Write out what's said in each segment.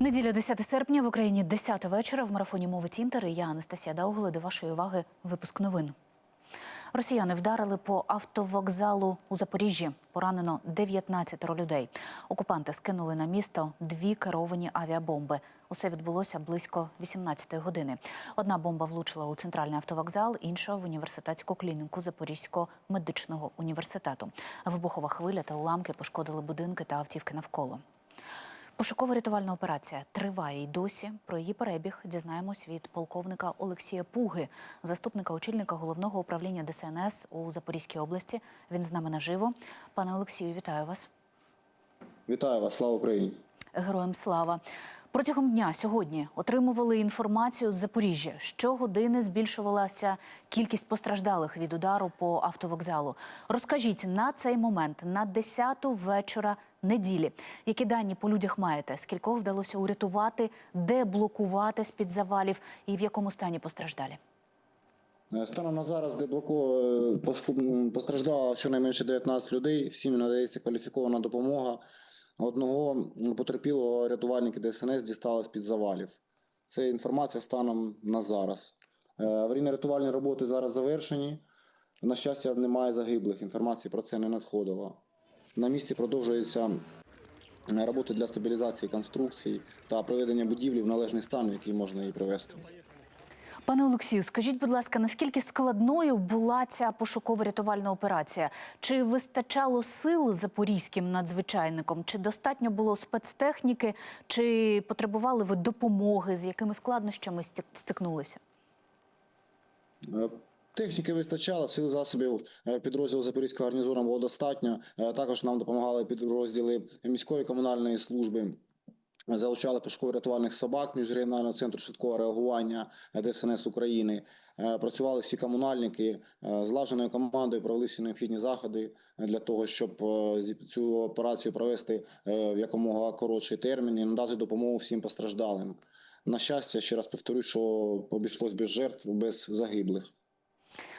Неділя 10 серпня в Україні 10 вечора в марафоні мовить Інтер. І я Анастасія Дауголи. До вашої уваги випуск новин. Росіяни вдарили по автовокзалу у Запоріжжі. Поранено 19 людей. Окупанти скинули на місто дві керовані авіабомби. Усе відбулося близько 18-ї години. Одна бомба влучила у центральний автовокзал, інша в університетську клініку Запорізького медичного університету. Вибухова хвиля та уламки пошкодили будинки та автівки навколо. Пошуково-рятувальна операція триває й досі. Про її перебіг дізнаємось від полковника Олексія Пуги, заступника очільника головного управління ДСНС у Запорізькій області. Він з нами наживо. Пане Олексію, вітаю вас. Вітаю вас, слава Україні. Героям слава. Протягом дня сьогодні отримували інформацію з Запоріжжя. Щогодини збільшувалася кількість постраждалих від удару по автовокзалу. Розкажіть на цей момент, на 10-ту вечора неділі, які дані по людях маєте? Скількох вдалося урятувати, де блокувати з-під завалів і в якому стані постраждалі? Е, Станом на зараз деблоко е, постраждало щонайменше 19 людей. Всім надається кваліфікована допомога. Одного потерпілого рятувальники ДСНС дістали з-під завалів. Це інформація станом на зараз. Е, Аварійно-рятувальні роботи зараз завершені. На щастя, немає загиблих. Інформації про це не надходило. На місці продовжуються е, роботи для стабілізації конструкцій та приведення будівлі в належний стан, в який можна її привести. Пане Олексію, скажіть, будь ласка, наскільки складною була ця пошуково-рятувальна операція? Чи вистачало сил запорізьким надзвичайникам? Чи достатньо було спецтехніки? Чи потребували ви допомоги? З якими складнощами стик- стикнулися? Техніки вистачало, сил засобів е, підрозділу Запорізького гарнізону було достатньо. Е, Також нам допомагали підрозділи міської комунальної служби. Залучали пошуково-рятувальних собак міжрегіонального центру швидкого реагування е, ДСНС України. Працювали всі комунальники злаженою командою. Провели всі необхідні заходи для того, щоб цю операцію провести в якомога коротший термін і надати допомогу всім постраждалим. На щастя, ще раз повторюю, що обійшлось без жертв, без загиблих.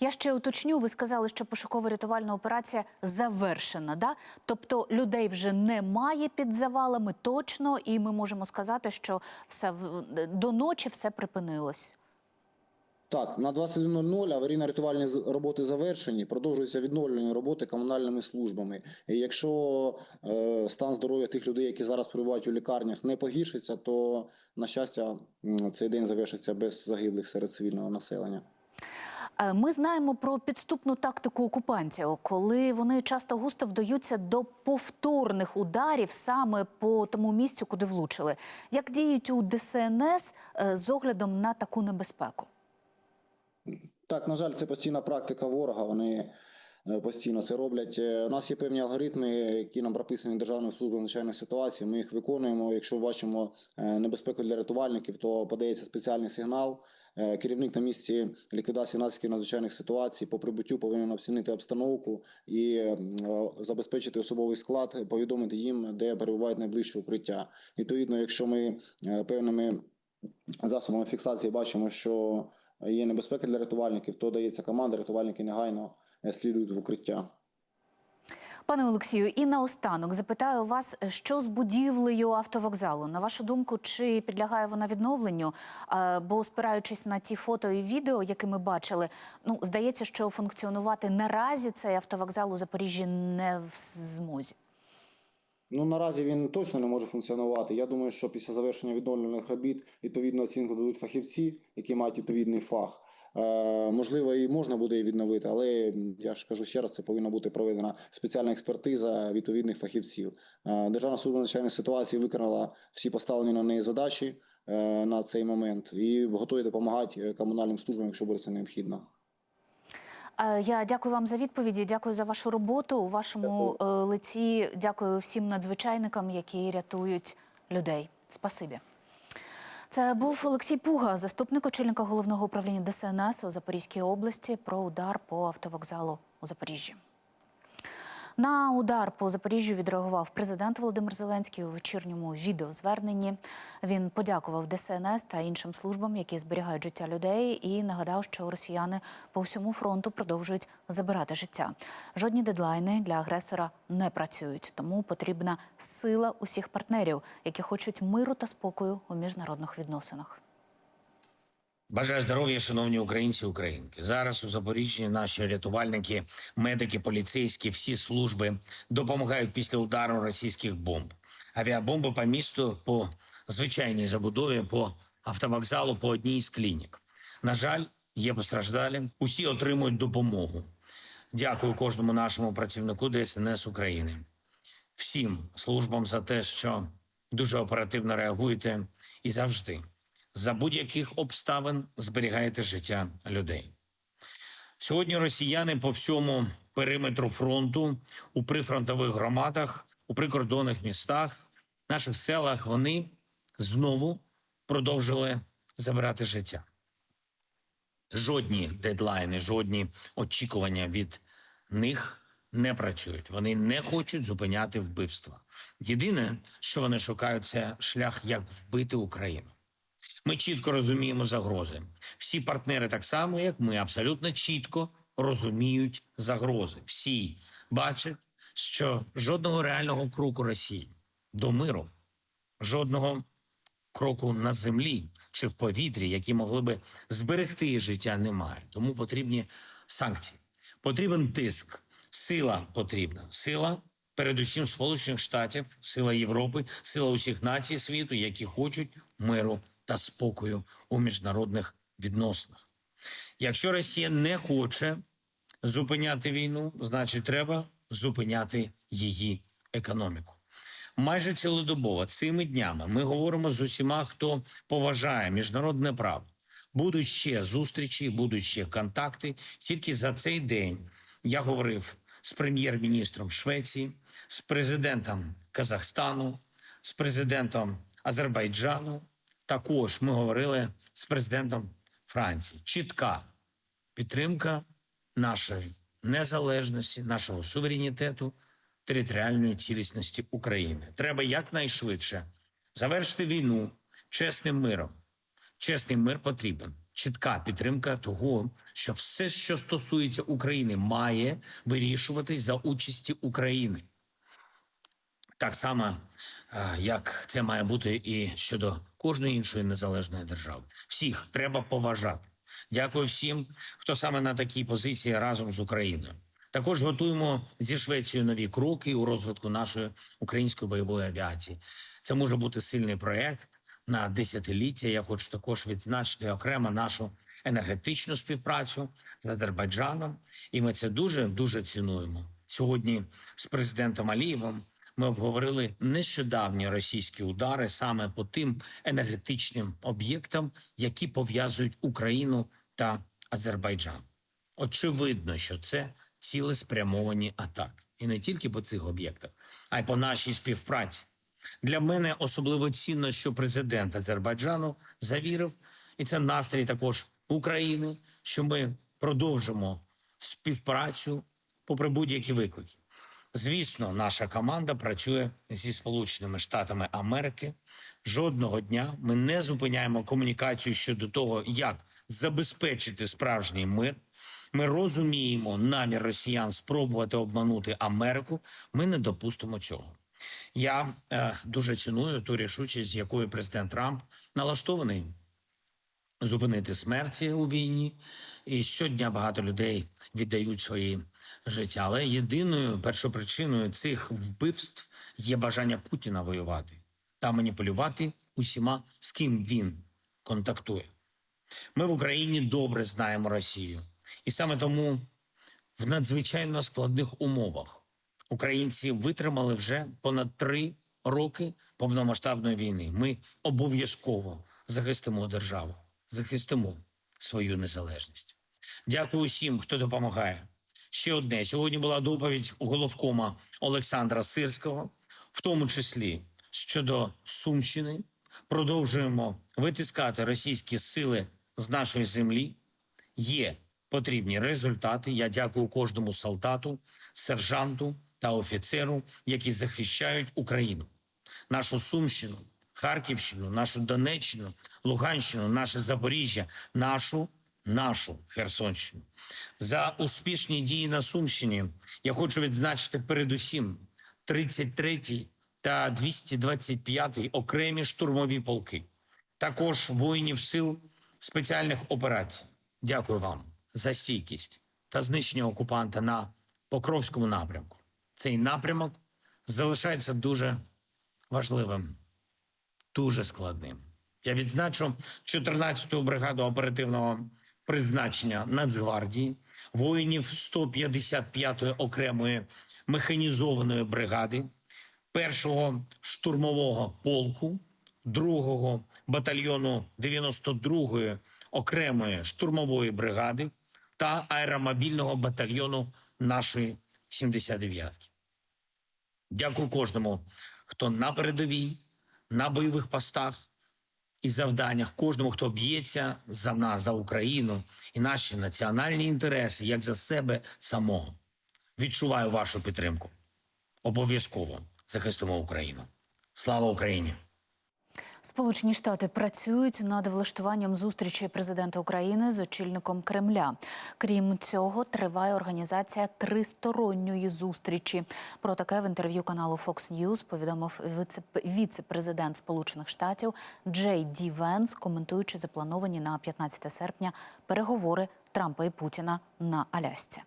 Я ще уточню, ви сказали, що пошуково-рятувальна операція завершена. Да? Тобто людей вже немає під завалами точно, і ми можемо сказати, що все до ночі все припинилось. Так, на 21.00 аварійно-рятувальні роботи завершені. Продовжуються відновлені роботи комунальними службами. І якщо е, стан здоров'я тих людей, які зараз перебувають у лікарнях, не погіршиться, то на щастя цей день завершиться без загиблих серед цивільного населення. Е, Ми знаємо про підступну тактику окупантів, коли вони часто густо вдаються до повторних ударів саме по тому місцю, куди влучили. Як діють у ДСНС е, з оглядом на таку небезпеку? Так, на жаль, це постійна практика ворога. Вони е, постійно це роблять. У нас є певні алгоритми, які нам прописані Державною службою надзвичайних ситуацій. Ми їх виконуємо. Якщо бачимо небезпеку для рятувальників, то подається спеціальний сигнал. Е, Керівник на місці ліквідації наслідків надзвичайних ситуацій по прибуттю повинен оцінити обстановку і е, забезпечити особовий склад, повідомити їм, де перебувають найближче укриття. Відповідно, якщо ми е, певними засобами фіксації бачимо, що є небезпека для рятувальників, то дається команда, рятувальники негайно слідують в укриття. Пане Олексію, і наостанок запитаю вас, що з будівлею автовокзалу? На вашу думку, чи підлягає вона відновленню? Бо спираючись на ті фото і відео, які ми бачили, ну здається, що функціонувати наразі цей автовокзал у Запоріжжі не в змозі. Ну наразі він точно не може функціонувати. Я думаю, що після завершення відновлювальних робіт відповідну оцінку дадуть фахівці, які мають відповідний фах. Е, можливо, і можна буде її відновити, але я ж кажу ще раз, це повинна бути проведена спеціальна експертиза відповідних фахівців. Е, Державна служба надзвичайних ситуацій виконала всі поставлені на неї задачі е, на цей момент і готові допомагати комунальним службам, якщо буде це необхідно. Я дякую вам за відповіді. Дякую за вашу роботу. У вашому е, лиці дякую всім надзвичайникам, які рятують людей. Спасибі. Це був Олексій Пуга, заступник очільника головного управління ДСНС у Запорізькій області про удар по автовокзалу у Запоріжжі. На удар по Запоріжжю відреагував президент Володимир Зеленський у вечірньому відеозверненні. Він подякував ДСНС та іншим службам, які зберігають життя людей, і нагадав, що росіяни по всьому фронту продовжують забирати життя. Жодні дедлайни для агресора не працюють, тому потрібна сила усіх партнерів, які хочуть миру та спокою у міжнародних відносинах. Бажаю здоров'я, шановні українці, українки. Зараз у Запоріжжі наші рятувальники, медики, поліцейські, всі служби допомагають після удару російських бомб. Авіабомби по місту, по звичайній забудові, по автовокзалу, по одній з клінік. На жаль, є постраждалі. Усі отримують допомогу. Дякую кожному нашому працівнику ДСНС України, всім службам за те, що дуже оперативно реагуєте і завжди за будь-яких обставин зберігаєте життя людей. Сьогодні росіяни по всьому периметру фронту, у прифронтових громадах, у прикордонних містах, наших селах вони знову продовжили забирати життя. Жодні дедлайни, жодні очікування від них не працюють. Вони не хочуть зупиняти вбивства. Єдине, що вони шукають, це шлях, як вбити Україну. Ми чітко розуміємо загрози. Всі партнери, так само як ми, абсолютно чітко розуміють загрози. Всі бачать, що жодного реального кроку Росії до миру, жодного кроку на землі чи в повітрі, які могли би зберегти життя, немає. Тому потрібні санкції. Потрібен тиск, сила потрібна. Сила, передусім Сполучених Штатів, сила Європи, сила усіх націй світу, які хочуть миру та спокою у міжнародних відносинах. Якщо Росія не хоче зупиняти війну, значить треба зупиняти її економіку. Майже цілодобово цими днями ми говоримо з усіма, хто поважає міжнародне право. Будуть ще зустрічі, будуть ще контакти. Тільки за цей день я говорив з прем'єр-міністром Швеції, з президентом Казахстану, з президентом Азербайджану. Також ми говорили з президентом Франції. Чітка підтримка нашої незалежності, нашого суверенітету, територіальної цілісності України. Треба якнайшвидше завершити війну чесним миром. Чесний мир потрібен. Чітка підтримка того, що все, що стосується України, має вирішуватись за участі України. Так само, як це має бути і щодо кожної іншої незалежної держави. Всіх треба поважати. Дякую всім, хто саме на такій позиції разом з Україною. Також готуємо зі Швецією нові кроки у розвитку нашої української бойової авіації. Це може бути сильний проект на десятиліття. Я хочу також відзначити окремо нашу енергетичну співпрацю з Азербайджаном, і ми це дуже дуже цінуємо. Сьогодні з президентом Алієвим ми обговорили нещодавні російські удари саме по тим енергетичним об'єктам, які пов'язують Україну та Азербайджан. Очевидно, що це цілеспрямовані атаки, і не тільки по цих об'єктах, а й по нашій співпраці. Для мене особливо цінно, що президент Азербайджану завірив, і це настрій також України, що ми продовжимо співпрацю попри будь-які виклики. Звісно, наша команда працює зі Сполученими Штатами Америки. Жодного дня ми не зупиняємо комунікацію щодо того, як забезпечити справжній мир. Ми розуміємо намір росіян спробувати обманути Америку. Ми не допустимо цього. Я е, дуже ціную ту рішучість, якою президент Трамп налаштований зупинити смерті у війні. І щодня багато людей віддають свої життя. Але єдиною першопричиною цих вбивств є бажання Путіна воювати та маніпулювати усіма, з ким він контактує. Ми в Україні добре знаємо Росію, і саме тому в надзвичайно складних умовах українці витримали вже понад три роки повномасштабної війни. Ми обов'язково захистимо державу, захистимо свою незалежність. Дякую всім, хто допомагає. Ще одне сьогодні була доповідь головкома Олександра Сирського, в тому числі щодо Сумщини. Продовжуємо витискати російські сили з нашої землі. Є потрібні результати. Я дякую кожному солдату, сержанту, та офіцеру, які захищають Україну, нашу Сумщину, Харківщину, нашу Донеччину, Луганщину, наше Запоріжжя, нашу, нашу Херсонщину. За успішні дії на Сумщині я хочу відзначити передусім 33-й та 225-й окремі штурмові полки, також воїнів сил спеціальних операцій. Дякую вам за стійкість та знищення окупанта на Покровському напрямку. Цей напрямок залишається дуже важливим, дуже складним. Я відзначу 14-ту бригаду оперативного призначення Нацгвардії, воїнів 155-ї окремої механізованої бригади, першого штурмового полку, другого батальйону 92-ї окремої штурмової бригади та аеромобільного батальйону нашої 79-ки. Дякую кожному, хто на передовій, на бойових постах і завданнях, кожному, хто б'ється за нас, за Україну і наші національні інтереси, як за себе самого. Відчуваю вашу підтримку. Обов'язково захистимо Україну. Слава Україні! Сполучені Штати працюють над влаштуванням зустрічі президента України з очільником Кремля. Крім цього, триває організація тристоронньої зустрічі. Про таке в інтерв'ю каналу Fox News повідомив віце- віце-президент Сполучених Штатів Джей Ді Венс, коментуючи заплановані на 15 серпня переговори Трампа і Путіна на Алясці.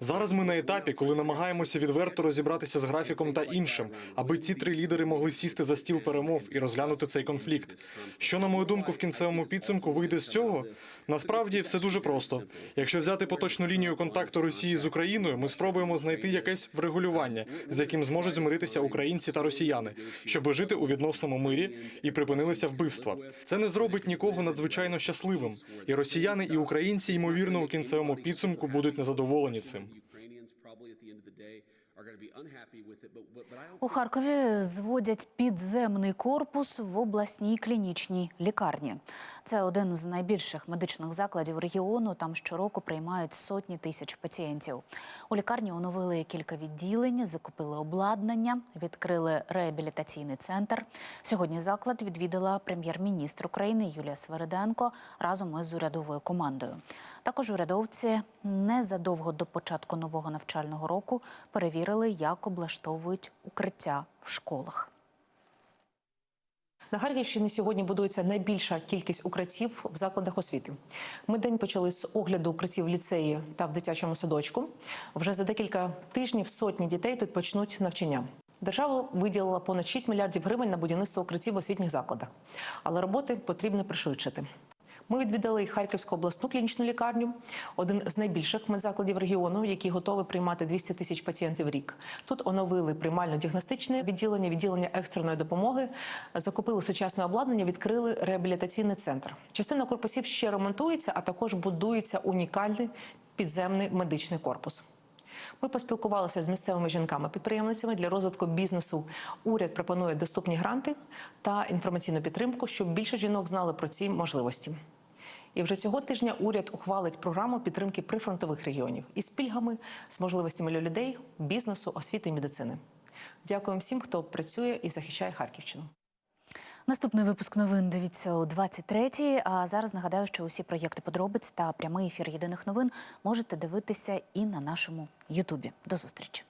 Зараз ми на етапі, коли намагаємося відверто розібратися з графіком та іншим, аби ці три лідери могли сісти за стіл перемов і розглянути цей конфлікт. Що, на мою думку, в кінцевому підсумку вийде з цього? Насправді все дуже просто. Якщо взяти поточну лінію контакту Росії з Україною, ми спробуємо знайти якесь врегулювання, з яким зможуть змиритися українці та росіяни, щоб жити у відносному мирі і припинилися вбивства. Це не зробить нікого надзвичайно щасливим. І росіяни, і українці, ймовірно, у кінцевому підсумку будуть незадоволені цим. У Харкові зводять підземний корпус в обласній клінічній лікарні. Це один з найбільших медичних закладів регіону. Там щороку приймають сотні тисяч пацієнтів. У лікарні оновили кілька відділень, закупили обладнання, відкрили реабілітаційний центр. Сьогодні заклад відвідала прем'єр-міністр України Юлія Свериденко разом із урядовою командою. Також урядовці незадовго до початку нового навчального року перевірили, як облаштовують укриття в школах. На Харківщині сьогодні будується найбільша кількість укриттів в закладах освіти. Ми день почали з огляду укриттів в ліцеї та в дитячому садочку. Вже за декілька тижнів сотні дітей тут почнуть навчання. Держава виділила понад 6 мільярдів гривень на будівництво укриттів в освітніх закладах, але роботи потрібно пришвидшити. Ми відвідали Харківську обласну клінічну лікарню, один з найбільших медзакладів регіону, який готовий приймати 200 тисяч пацієнтів рік. Тут оновили приймально-діагностичне відділення, відділення екстреної допомоги, закупили сучасне обладнання, відкрили реабілітаційний центр. Частина корпусів ще ремонтується, а також будується унікальний підземний медичний корпус. Ми поспілкувалися з місцевими жінками-підприємницями для розвитку бізнесу. Уряд пропонує доступні гранти та інформаційну підтримку, щоб більше жінок знали про ці можливості. І вже цього тижня уряд ухвалить програму підтримки прифронтових регіонів із пільгами, з можливостями для людей, бізнесу, освіти і медицини. Дякуємо всім, хто працює і захищає Харківщину. Наступний випуск новин дивіться о 23-й. А зараз нагадаю, що усі проєкти подробиць та прямий ефір єдиних новин можете дивитися і на нашому Ютубі. До зустрічі.